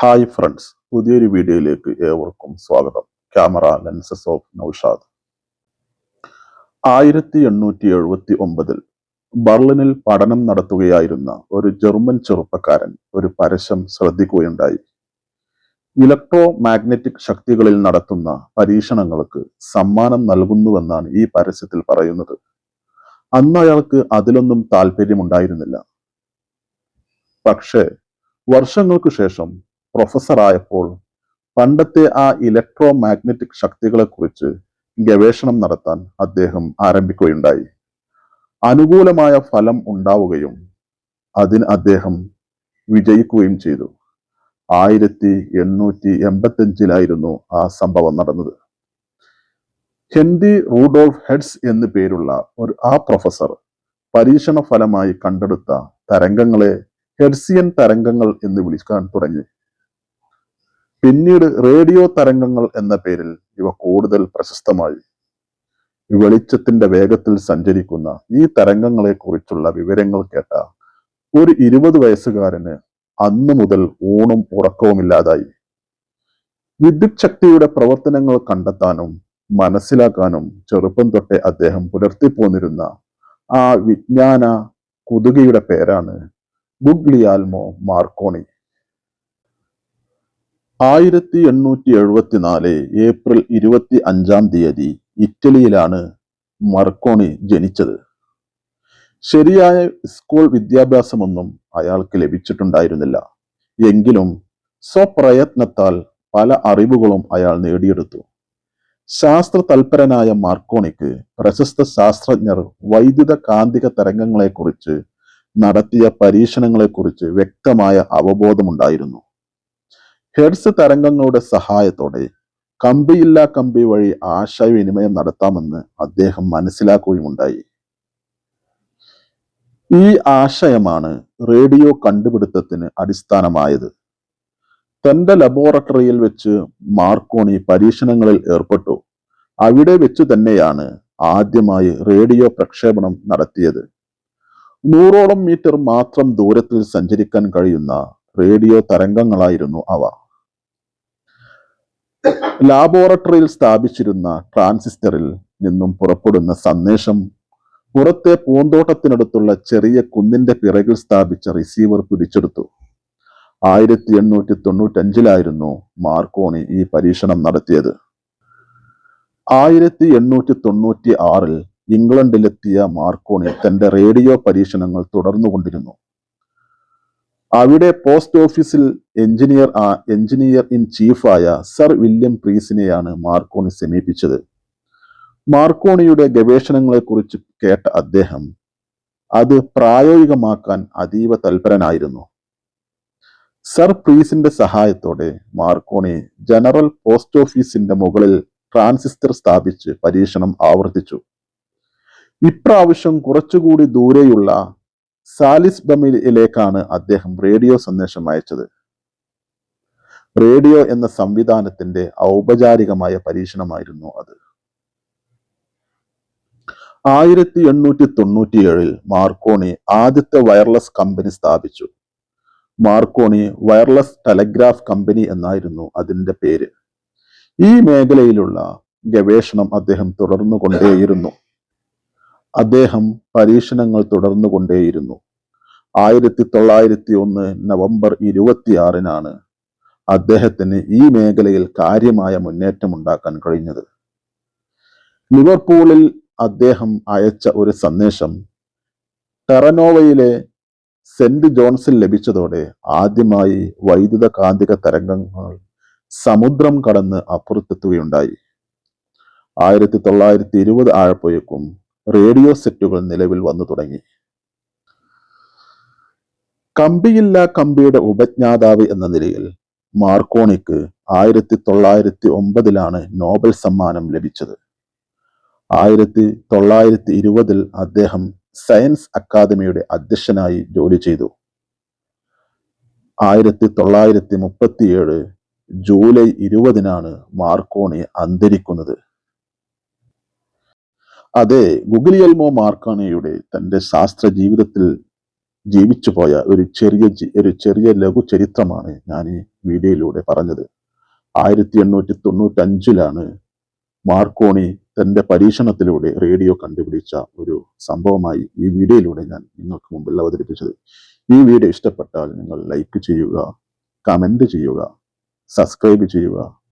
Hi friends പുതിയൊരു വീഡിയോയിലേക്ക് ഏവർക്കും സ്വാഗതം. ക്യാമറ ലെൻസസ് ഓഫ് നൌഷാദ് ആയിരത്തി എണ്ണൂറ്റി എഴുപത്തി ഒമ്പതിൽ ബർലിനിൽ പഠനം നടത്തുകയായിരുന്ന ഒരു ജർമ്മൻ ചെറുപ്പക്കാരൻ ഒരു പരസ്യം ശ്രദ്ധിക്കുകയുണ്ടായി. ഇലക്ട്രോ മാഗ്നറ്റിക് ശക്തികളിൽ നടത്തുന്ന പരീക്ഷണങ്ങൾക്ക് സമ്മാനം നൽകുന്നുവെന്നാണ് ഈ പരസ്യത്തിൽ പറയുന്നത്. അന്ന് അയാൾക്ക് അതിലൊന്നും താല്പര്യമുണ്ടായിരുന്നില്ല. പക്ഷേ വർഷങ്ങൾക്കു ശേഷം പ്രൊഫസറായപ്പോൾ പണ്ടത്തെ ആ ഇലക്ട്രോ മാഗ്നറ്റിക് ശക്തികളെക്കുറിച്ച് ഗവേഷണം നടത്താൻ അദ്ദേഹം ആരംഭിക്കുകയുണ്ടായി. അനുകൂലമായ ഫലം ഉണ്ടാവുകയും അതിന് അദ്ദേഹം വിജയിക്കുകയും ചെയ്തു. ആയിരത്തി എണ്ണൂറ്റി എൺപത്തി ആ സംഭവം നടന്നത്. ഹെൻറി റൂഡോൾഫ് ഹെഡ്സ് എന്നു പേരുള്ള ഒരു ആ പ്രൊഫസർ പരീക്ഷണ ഫലമായി കണ്ടെടുത്ത തരംഗങ്ങളെ ഹെഡ്സിയൻ തരംഗങ്ങൾ എന്ന് വിളിക്കാൻ തുടങ്ങി. പിന്നീട് റേഡിയോ തരംഗങ്ങൾ എന്ന പേരിൽ ഇവ കൂടുതൽ പ്രശസ്തമായി. വെളിച്ചത്തിന്റെ വേഗത്തിൽ സഞ്ചരിക്കുന്ന ഈ തരംഗങ്ങളെ കുറിച്ചുള്ള വിവരങ്ങൾ കേട്ട ഒരു ഇരുപത് വയസ്സുകാരന് അന്നു മുതൽ ഊണും ഉറക്കവുമില്ലാതായി. വിദ്യുത് ശക്തിയുടെ പ്രവർത്തനങ്ങൾ കണ്ടെത്താനും മനസ്സിലാക്കാനും ചെറുപ്പം തൊട്ടേ അദ്ദേഹം പുലർത്തിപ്പോന്നിരുന്ന ആ വിജ്ഞാന കുതുകയുടെ പേരാണ് ഗുഗ്ലിയാൽമോ മാർക്കോണി. ആയിരത്തി എണ്ണൂറ്റി എഴുപത്തിനാല് ഏപ്രിൽ ഇരുപത്തി അഞ്ചാം തീയതി ഇറ്റലിയിലാണ് മർക്കോണി ജനിച്ചത്. ശരിയായ സ്കൂൾ വിദ്യാഭ്യാസമൊന്നും അയാൾക്ക് ലഭിച്ചിട്ടുണ്ടായിരുന്നില്ല. എങ്കിലും സ്വപ്രയത്നത്താൽ പല അറിവുകളും അയാൾ നേടിയെടുത്തു. ശാസ്ത്ര തൽപരനായ മാർക്കോണിക്ക് പ്രശസ്ത ശാസ്ത്രജ്ഞർ വൈദ്യുത കാന്തിക തരംഗങ്ങളെക്കുറിച്ച് നടത്തിയ പരീക്ഷണങ്ങളെക്കുറിച്ച് വ്യക്തമായ അവബോധമുണ്ടായിരുന്നു. ഹെഡ്സ് തരംഗങ്ങളുടെ സഹായത്തോടെ കമ്പിയില്ലാ കമ്പി വഴി ആശയവിനിമയം നടത്താമെന്ന് അദ്ദേഹം മനസ്സിലാക്കുകയുമുണ്ടായി. ഈ ആശയമാണ് റേഡിയോ കണ്ടുപിടുത്തത്തിന് അടിസ്ഥാനമായത്. തന്റെ ലബോറട്ടറിയിൽ വെച്ച് മാർക്കോണി പരീക്ഷണങ്ങളിൽ ഏർപ്പെട്ടു. അവിടെ വെച്ച് തന്നെയാണ് ആദ്യമായി റേഡിയോ പ്രക്ഷേപണം നടത്തിയത്. നൂറോളം മീറ്റർ മാത്രം ദൂരത്തിൽ സഞ്ചരിക്കാൻ കഴിയുന്ന റേഡിയോ തരംഗങ്ങളായിരുന്നു അവ. ലാബോറട്ടറിയിൽ സ്ഥാപിച്ചിരുന്ന ട്രാൻസിസ്റ്ററിൽ നിന്നും പുറപ്പെടുന്ന സന്ദേശം പുറത്തെ പൂന്തോട്ടത്തിനടുത്തുള്ള ചെറിയ കുന്നിന്റെ പിറകിൽ സ്ഥാപിച്ച റിസീവർ പിടിച്ചെടുത്തു. ആയിരത്തി എണ്ണൂറ്റി തൊണ്ണൂറ്റഞ്ചിലായിരുന്നു മാർക്കോണി ഈ പരീക്ഷണം നടത്തിയത്. ആയിരത്തി എണ്ണൂറ്റി തൊണ്ണൂറ്റി ആറിൽ ഇംഗ്ലണ്ടിലെത്തിയ മാർക്കോണി തന്റെ റേഡിയോ പരീക്ഷണങ്ങൾ തുടർന്നുകൊണ്ടിരുന്നു. അവിടെ പോസ്റ്റ് ഓഫീസിൽ എഞ്ചിനീയർ ആ എഞ്ചിനീയർ ഇൻ ചീഫായ സർ വില്യം പ്രീസിനെയാണ് മാർക്കോണി സമീപിച്ചത്. മാർക്കോണിയുടെ ഗവേഷണങ്ങളെക്കുറിച്ച് കേട്ട അദ്ദേഹം അത് പ്രായോഗികമാക്കാൻ അതീവ തൽപരനായിരുന്നു. സർ പ്രീസിന്റെ സഹായത്തോടെ മാർക്കോണി ജനറൽ പോസ്റ്റ് ഓഫീസിന്റെ മുകളിൽ ട്രാൻസിസ്റ്റർ സ്ഥാപിച്ച് പരീക്ഷണം ആവർത്തിച്ചു. ഇപ്രാവശ്യം കുറച്ചുകൂടി ദൂരെയുള്ള സാലിസ് ബമിലേക്കാണ് അദ്ദേഹം റേഡിയോ സന്ദേശം അയച്ചത്. റേഡിയോ എന്ന സംവിധാനത്തിന്റെ ഔപചാരികമായ പരീക്ഷണമായിരുന്നു അത്. ആയിരത്തി എണ്ണൂറ്റി തൊണ്ണൂറ്റിയേഴിൽ മാർക്കോണി ആദ്യത്തെ വയർലെസ് കമ്പനി സ്ഥാപിച്ചു. മാർക്കോണി വയർലെസ് ടെലഗ്രാഫ് കമ്പനി എന്നായിരുന്നു അതിന്റെ പേര്. ഈ മേഖലയിലുള്ള ഗവേഷണം അദ്ദേഹം തുടർന്നുകൊണ്ടേയിരുന്നു. അദ്ദേഹം പരീക്ഷണങ്ങൾ തുടർന്നുകൊണ്ടേയിരുന്നു ആയിരത്തി തൊള്ളായിരത്തി ഒന്ന് നവംബർ ഇരുപത്തിയാറിനാണ് അദ്ദേഹത്തിന് ഈ മേഖലയിൽ കാര്യമായ മുന്നേറ്റം ഉണ്ടാക്കാൻ കഴിഞ്ഞത്. ലിവർപൂളിൽ അദ്ദേഹം അയച്ച ഒരു സന്ദേശം ടെറനോവയിലെ സെന്റ് ജോൺസിൽ ലഭിച്ചതോടെ ആദ്യമായി വൈദ്യുത കാന്തിക തരംഗങ്ങൾ സമുദ്രം കടന്ന് അപ്പുറത്തെത്തുകയുണ്ടായി. ആയിരത്തി തൊള്ളായിരത്തി ഇരുപത് ആഴപ്പോയേക്കും റേഡിയോ സെറ്റുകൾ നിലവിൽ വന്നു തുടങ്ങി. കമ്പിയില്ല കമ്പിയുടെ ഉപജ്ഞാതാവ് എന്ന നിലയിൽ മാർക്കോണിക്ക് ആയിരത്തി തൊള്ളായിരത്തി ഒമ്പതിലാണ് നോബൽ സമ്മാനം ലഭിച്ചത്. ആയിരത്തി തൊള്ളായിരത്തി ഇരുപതിൽ അദ്ദേഹം സയൻസ് അക്കാദമിയുടെ അധ്യക്ഷനായി ജോലി ചെയ്തു. ആയിരത്തി തൊള്ളായിരത്തി മുപ്പത്തിയേഴ് ജൂലൈ ഇരുപതിനാണ് മാർക്കോണി അന്തരിക്കുന്നത്. അതെ ഗുഗലിയൽമോ മാർക്കോണിയുടെ തന്റെ ശാസ്ത്ര ജീവിതത്തിൽ ജീവിച്ചു പോയ ഒരു ചെറിയ ഒരു ചെറിയ ലഘു ചരിത്രമാണ് ഞാൻ ഈ വീഡിയോയിലൂടെ പറഞ്ഞത്. ആയിരത്തി എണ്ണൂറ്റി തൊണ്ണൂറ്റി അഞ്ചിലാണ് മാർക്കോണി തന്റെ പരീക്ഷണത്തിലൂടെ റേഡിയോ കണ്ടുപിടിച്ച ഒരു സംഭവമായി ഈ വീഡിയോയിലൂടെ ഞാൻ നിങ്ങൾക്ക് മുമ്പിൽ അവതരിപ്പിച്ചത്. ഈ വീഡിയോ ഇഷ്ടപ്പെട്ടാൽ നിങ്ങൾ ലൈക്ക് ചെയ്യുക കമന്റ് ചെയ്യുക സബ്സ്ക്രൈബ് ചെയ്യുക.